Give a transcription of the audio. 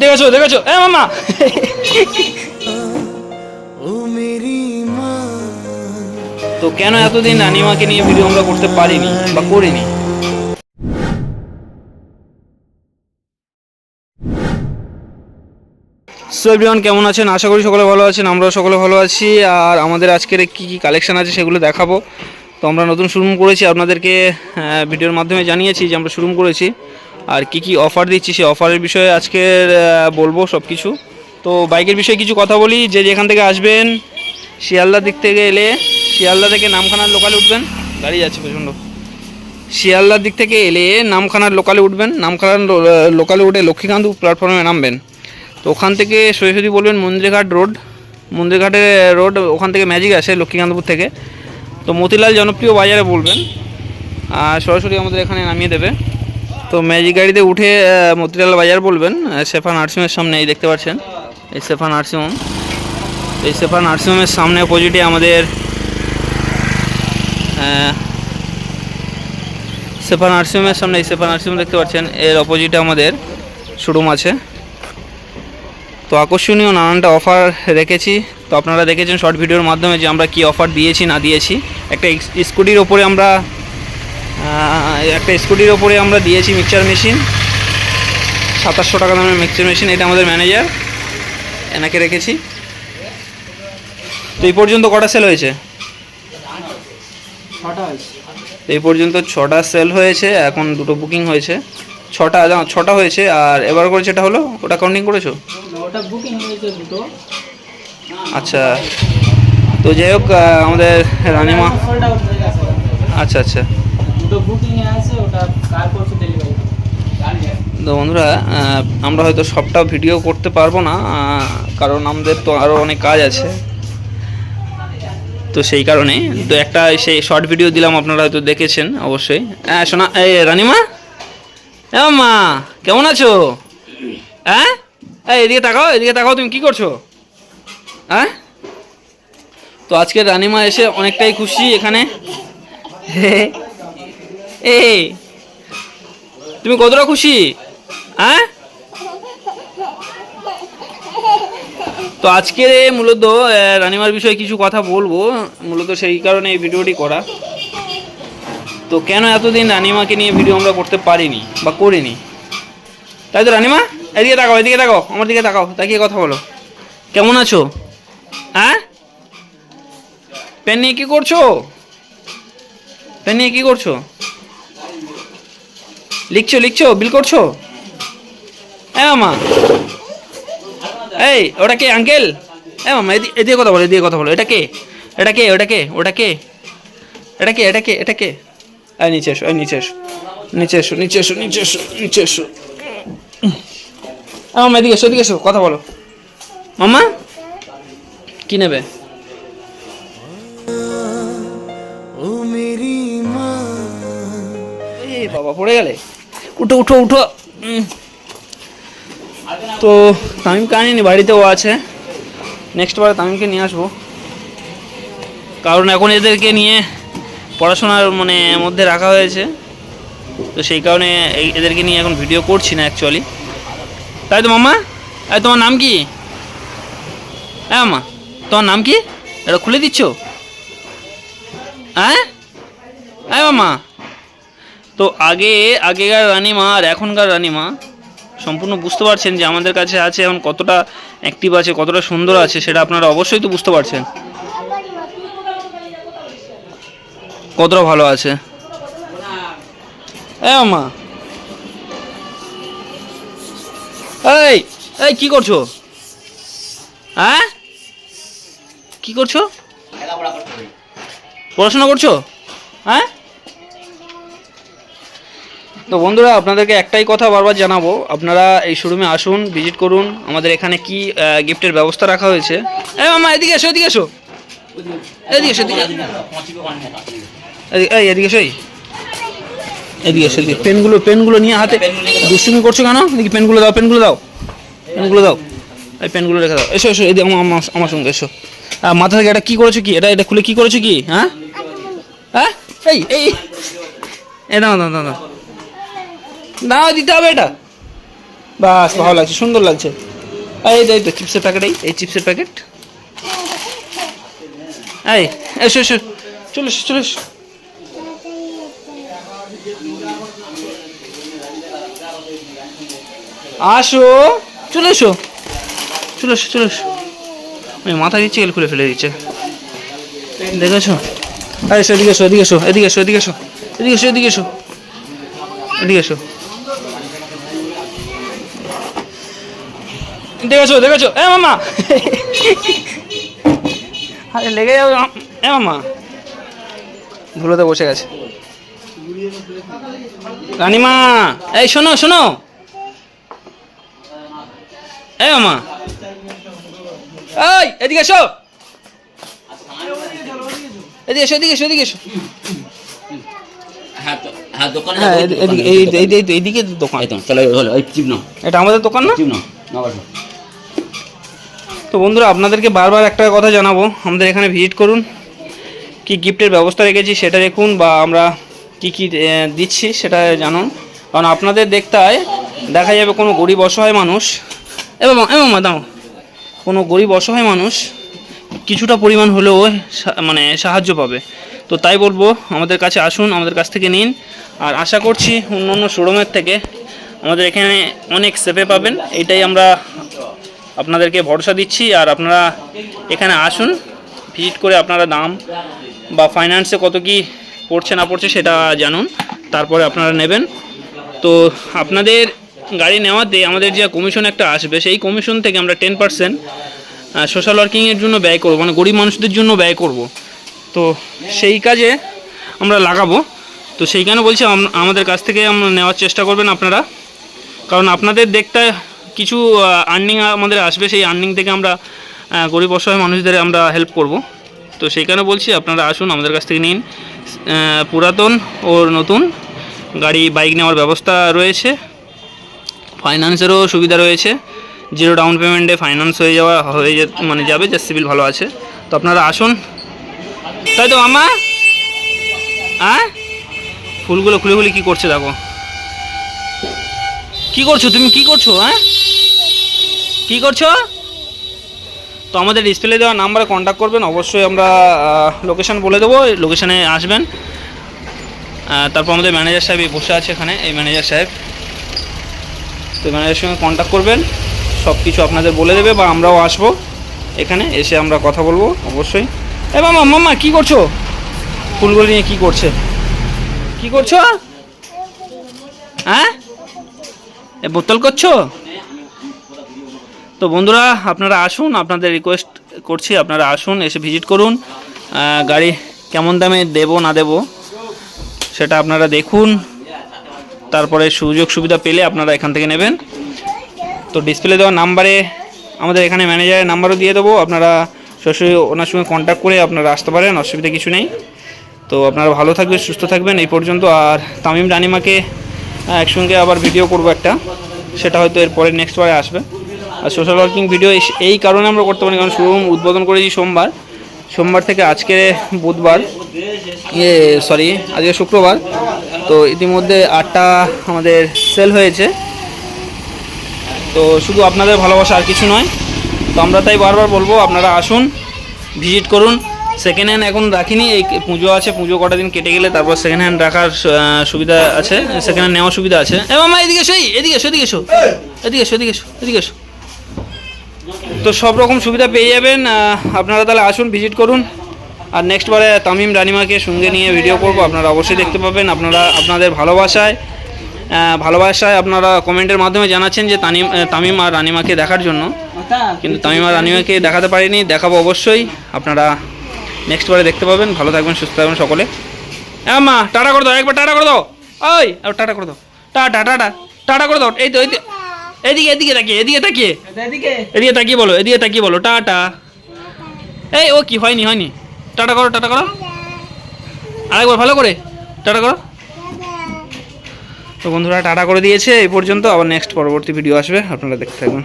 দেখেছ দেখেছ? এ মামা! তো কেন এতদিন রানিমাকে নিয়ে ভিডিও আমরা করতে পারিনি বা করিনি? সো এভরিওয়ান কেমন আছেন? আশা করি সকলে ভালো আছেন আমরাও সকলে ভালো আছি আর আমাদের আজকের কী কী কালেকশান আছে সেগুলো দেখাবো। তো আমরা নতুন শোরুম করেছি আপনাদেরকে ভিডিওর মাধ্যমে জানিয়েছি যে আমরা শোরুম করেছি। আর কি কি অফার দিচ্ছি সেই অফারের বিষয়ে আজকের বলব সব কিছু তো বাইকের বিষয়ে কিছু কথা বলি, যে যেখান থেকে আসবেন শিয়ালদার দিক থেকে এলে, শিয়ালদা থেকে নামখানার লোকালে উঠবেন। গাড়ি যাচ্ছে প্রচণ্ড শিয়ালদার দিক থেকে এলে নামখানার লোকালে উঠবেন, নামখানার লোকালে উঠে লক্ষ্মীকান্ত প্ল্যাটফর্মে নামবেন। তো ওখান থেকে সোজাসুজি বলবেন মন্দিরঘাট রোড মন্দিরঘাটের রোড ওখান থেকে ম্যাজিক আসে লক্ষ্মীকান্তপুর থেকে। তো মতিলাল জনপ্রিয় বাজারে বলবেন, আর সরাসরি আমাদের এখানে নামিয়ে দেবে। তো ম্যাজিক গাড়িতে উঠে মতিলাল বাজার বলবেন সেফা নার্সিংহোমের সামনে, এই দেখতে পাচ্ছেন, এই সেফা নার্সিংহোম এই সেফা নার্সিংহোমের সামনে অপোজিটে আমাদের সেফা নার্সিংহোমের সামনে, এই সেফা নার্সিংহোম দেখতে পাচ্ছেন, এর অপোজিটে আমাদের শোরুম আছে। তো আকর্ষণীয় নানানটা অফার রেখেছি। তো আপনারা দেখেছেন শর্ট ভিডিওর মাধ্যমে যে আমরা কি অফার দিয়েছি, না দিয়েছি। একটা স্কুটির ওপরে আমরা একটা স্কুটির ওপরে আমরা দিয়েছি মিক্সচার মেশিন। সাতাশশো টাকা দামের মিক্সচার মেশিন এটা আমাদের ম্যানেজার। এনাকে রেখেছি। তো এই পর্যন্ত কটা সেল হয়েছে? এই পর্যন্ত ছটা সেল হয়েছে এখন দুটো বুকিং হয়েছে। ছটা ছটা হয়েছে আর এবার করে যেটা হলো? ওটা কাউন্টিং করেছ? আচ্ছা তো যাই হোক আমাদের রানিমা আচ্ছা আচ্ছা। তো বন্ধুরা আমরা হয়তো সবটা ভিডিও করতে পারব না কারণ আমাদের তো আরও অনেক কাজ আছে। তো সেই কারণে, তো একটা সেই শর্ট ভিডিও দিলাম, আপনারা হয়তো দেখেছেন অবশ্যই। হ্যাঁ শোনা এই রানিমা? হ্যাঁ মা, কেমন আছো? হ্যাঁ? এই, এদিকে তাকাও এদিকে তাকাও, তুমি কি করছ? হ্যাঁ? তো আজকে রানিমা এসে অনেকটাই খুশি এখানে। এই, তুমি কতটা খুশি? হ্যাঁ? তো আজকে মূলত রানিমার বিষয়ে কিছু কথা বলব, মূলত সেই কারণে এই ভিডিওটি করা। তো কেন এতদিন রানিমাকে নিয়ে ভিডিও আমরা করতে পারিনি বা করিনি? তাই তো রানিমা? এদিকে তাকাও এদিকে তাকাও, আমার দিকে তাকাও, তাকিয়ে কথা বলো। কেমন আছো? হ্যাঁ? পেন নিয়ে কী করছ? পেন নিয়ে কী করছ? লিখছো লিখছো বিল করছ? হ্যাঁ মামা। এই ওটা কে আঙ্কেল? হ্যাঁ মামা এদি- এদিকে কথা বলো এদিকে কথা বলো। এটা কে? এটা কে ওটা কে ওটা কে? এটা কে এটা কে এটা কে? এই নিচে এসো এই নিচে এসো। নিচে এসো নিচে এসো নিচে এসো নিচে এসো। হ্যাঁ মামা এদিকে এসো এদিকে এসো কথা বলো। মামা কি নেবে? বাবা পড়ে গেলে। উঠো উঠো উঠো। তো তামিম কানিনি বাড়িতেও আছে। নেক্সট বার তামিমকে নিয়ে আসব। কারণ এখন এদেরকে নিয়ে পড়াশোনার মানে মধ্যে রাখা হয়েছে। তো সেই কারণে এদেরকে নিয়ে এখন ভিডিও করছি না অ্যাকচুয়ালি তাই তো মামা আর তোমার নাম কি? হ্যাঁ মামা তোমার নাম কি? এটা খুলে দিচ্ছ? হ্যাঁ? হ্যাঁ মামা তো আগে আগেকার রানিমা আর এখনকার রানিমা সম্পূর্ণ বুঝতে পারছেন যে আমাদের কাছে আছে এখন কতটা অ্যাক্টিভ আছে কতটা সুন্দর আছে সেটা আপনারা অবশ্যই তো বুঝতে পারছেন। কতটা ভালো আছে? এ মামা এই এই কি করছ? হ্যাঁ? কি করছ? পড়াশোনা করছ? হ্যাঁ? তো বন্ধুরা আপনাদেরকে একটাই কথা বারবার জানাব। আপনারা এই শোরুমে আসুন ভিজিট করুন। আমাদের এখানে কি গিফটের ব্যবস্থা রাখা হয়েছে? এই মামা এদিকে এসো এদিকে এসো। এদিকে এসো এই এদিকে এসো। এদিকে এসো এদিকে পেনগুলো পেনগুলো নিয়ে হাতে দুষ্টুমি করছ কেন? দেখি পেনগুলো দাও পেনগুলো দাও। পেনগুলো দাও। এই পেনগুলো রেখে দাও। এসো এসো এদিকে আমার সঙ্গে এসো। আহ, মাথা থেকে এটা কি করেছ কি? এটা এটা খুলে কি করেছ কি? হ্যাঁ? হ্যাঁ? এই এই। এ দাও দাও দাও। দাও দিতে হবে এটা। বাস, ভালো লাগছে, সুন্দর লাগছে। এই তো চিপসের প্যাকেট এই এই চিপসের প্যাকেট এই এসো এসো চলে এসো চলে এসো। আসো, চলে এসো। চলে এসো চলে এসো। আমি মাথা দিচ্ছে খুলে ফেলে দিচ্ছে। দেখেছ আরে এসো। এদিকে এসো এদিকে এসো এদিকে এসো এদিকে এসো এদিকে এসো এদিকে এসো এদিকে এসো। দেখেছ দেখেছ? এ মামা! আরে লেগে যাবে এ মামা! ধুলোতে বসে গেছে। রানিমা এই শোনো শোনো! এ মামা! এই এদিকে এসো! এদিকে এসো এদিকে এসো এদিকে এসো। হ্যাঁ হ্যাঁ দোকানে হ্যাঁ এদিকে দোকান এটা আমাদের দোকান না? চিপ। তো বন্ধুরা, আপনাদেরকে বারবার একটা কথা জানাব। আমাদের এখানে ভিজিট করুন, কি গিফটের ব্যবস্থা রেখেছি সেটা দেখুন বা আমরা কি কি দিচ্ছি সেটা জানুন। কারণ আপনাদের দেখতে দেখা যাবে কোনো গরিব অসহায় মানুষ, এবং এবং দাও কোনো গরিব অসহায় মানুষ কিছুটা পরিমাণ হলেও মানে সাহায্য পাবে। তো তাই বলব, আমাদের কাছে আসুন, আমাদের কাছ থেকে নিন। আর আশা করছি অন্য অন্য শোরুমের থেকে আমাদের এখানে অনেক সেপে পাবেন, এটাই আমরা আপনাদেরকে ভরসা দিচ্ছি আর আপনারা এখানে আসুন, ভিজিট করে আপনারা দাম বা ফাইন্যান্সে কত কি পড়ছে না পড়ছে সেটা জানুন, তারপরে আপনারা নেবেন। তো আপনাদের গাড়ি নেওয়াতে আমাদের যে কমিশন একটা আসবে, সেই কমিশন থেকে আমরা টেন পার্সেন্ট সোশ্যাল ওয়ার্কিংয়ের জন্য ব্যয় করব মানে গরিব মানুষদের জন্য ব্যয় করব। তো সেই কাজে আমরা লাগাবো। তো সেই কারণে বলছি আমাদের কাছ থেকে আমরা নেওয়ার চেষ্টা করবেন আপনারা। কারণ আপনাদের দেখতে কিছু আর্নিং আমাদের আসবে, সেই আর্নিং থেকে আমরা গরিব অসহায় মানুষদের আমরা হেল্প করব। তো সেই কারণে বলছি, আপনারা আসুন, আমাদের কাছ থেকে নিন। পুরাতন ও নতুন গাড়ি বাইক নেওয়ার ব্যবস্থা রয়েছে। ফাইন্যান্সেরও সুবিধা রয়েছে। জিরো ডাউন পেমেন্টে ফাইন্যান্স হয়ে যাওয়া, হয়ে মানে যাবে যে সিভিল ভালো আছে। তো আপনারা আসুন। তাই তো আমা হ্যাঁ ফুলগুলো খুলে খুলে কী করছে দেখো। কি করছ? তুমি কি করছ হ্যাঁ? কি করছ? তো আমাদের ডিসপ্লে দেওয়া নাম্বারে কন্ট্যাক্ট করবেন। অবশ্যই আমরা লোকেশন বলে দেবো। লোকেশানে আসবেন। তারপর আমাদের ম্যানেজার সাহেব বসে আছে এখানে। এই ম্যানেজার সাহেব। তো ম্যানেজারের সঙ্গে কন্ট্যাক্ট করবেন। সব কিছু আপনাদের বলে দেবে বা আমরাও আসব। এখানে এসে আমরা কথা বলব, অবশ্যই। এ মামা মামা, কি করছ? ফুলগুলো নিয়ে কি করছে? কি করছ? হ্যাঁ? বোতল করছ? তো বন্ধুরা, আপনারা আসুন, আপনাদের রিকোয়েস্ট করছি, আপনারা আসুন, এসে ভিজিট করুন। গাড়ি কেমন দামে দেব, না দেব, সেটা আপনারা দেখুন। তারপরে সুযোগ সুবিধা পেলে আপনারা এখান থেকে নেবেন। তো ডিসপ্লে দেওয়া নাম্বারে আমাদের এখানে ম্যানেজারের নাম্বারও দিয়ে দেবো। আপনারা সরাসরি ওনার সঙ্গে কন্ট্যাক্ট করে আপনারা আসতে পারেন, অসুবিধা কিছু নেই। তো আপনারা ভালো থাকবেন, সুস্থ থাকবেন। এই পর্যন্ত আর তামিম রানিমাকে একসঙ্গে আবার ভিডিও করব একটা। সেটা হয়তো এরপরে নেক্সট বারে আসবে। আর সোশ্যাল ওয়ার্কিং ভিডিও এই কারণে আমরা করতে পারি কারণ শোরুম উদ্বোধন করেছি সোমবার। সোমবার থেকে আজকে বুধবার ইয়ে সরি আজকে শুক্রবার। তো ইতিমধ্যে আটটা আমাদের সেল হয়েছে। তো শুধু আপনাদের ভালোবাসা আর কিছু নয়, তো আমরা তাই বারবার বলব, আপনারা আসুন ভিজিট করুন। সেকেন্ড হ্যান্ড এখন রাখিনি এই পুজো আছে পুজো কটা দিন কেটে গেলে তারপর সেকেন্ড হ্যান্ড রাখার সুবিধা আছে সেকেন্ড হ্যান্ড নেওয়ার সুবিধা আছে। এ মামা এদিকে এসো এই, এদিকে এসো এদিকে এসো এদিকে এসো এদিকে এসো এদিকে এসো। তো সব রকম সুবিধা পেয়ে যাবেন আপনারা তাহলে আসুন ভিজিট করুন। আর নেক্সট বারে তামিম রানিমাকে সঙ্গে নিয়ে ভিডিও করব আপনারা অবশ্যই দেখতে পাবেন আপনারা আপনাদের ভালোবাসায় ভালোবাসায় আপনারা কমেন্টের মাধ্যমে জানাচ্ছেন যে তানিম তামিম আর রানিমাকে দেখার জন্য। কিন্তু তামিম আর রানিমাকে দেখাতে পারিনি দেখাবো অবশ্যই আপনারা নেক্সট বারে দেখতে পাবেন ভালো থাকবেন সুস্থ থাকবেন সকলে। হ্যাঁ মা টাটা করে দাও একবার টাটা করে দাও। ওই আর টাটা করে দাও। টাটা টাটা টাটা করে দাও। এই তো এই তো এদিকে এদিকে তাকিয়ে এদিকে তাকিয়ে। এদিকে। এদিকে তাকিয়ে বলো এদিকে তাকিয়ে বলো টাটা। এই ও কি হয়নি হয়নি। টাটা করো টাটা করো। আরেকবার ভালো করে টাটা করো। তো বন্ধুরা টাটা করে দিয়েছে এই পর্যন্ত। আবার নেক্সট পরবর্তী ভিডিও আসবে আপনারা দেখতে থাকবেন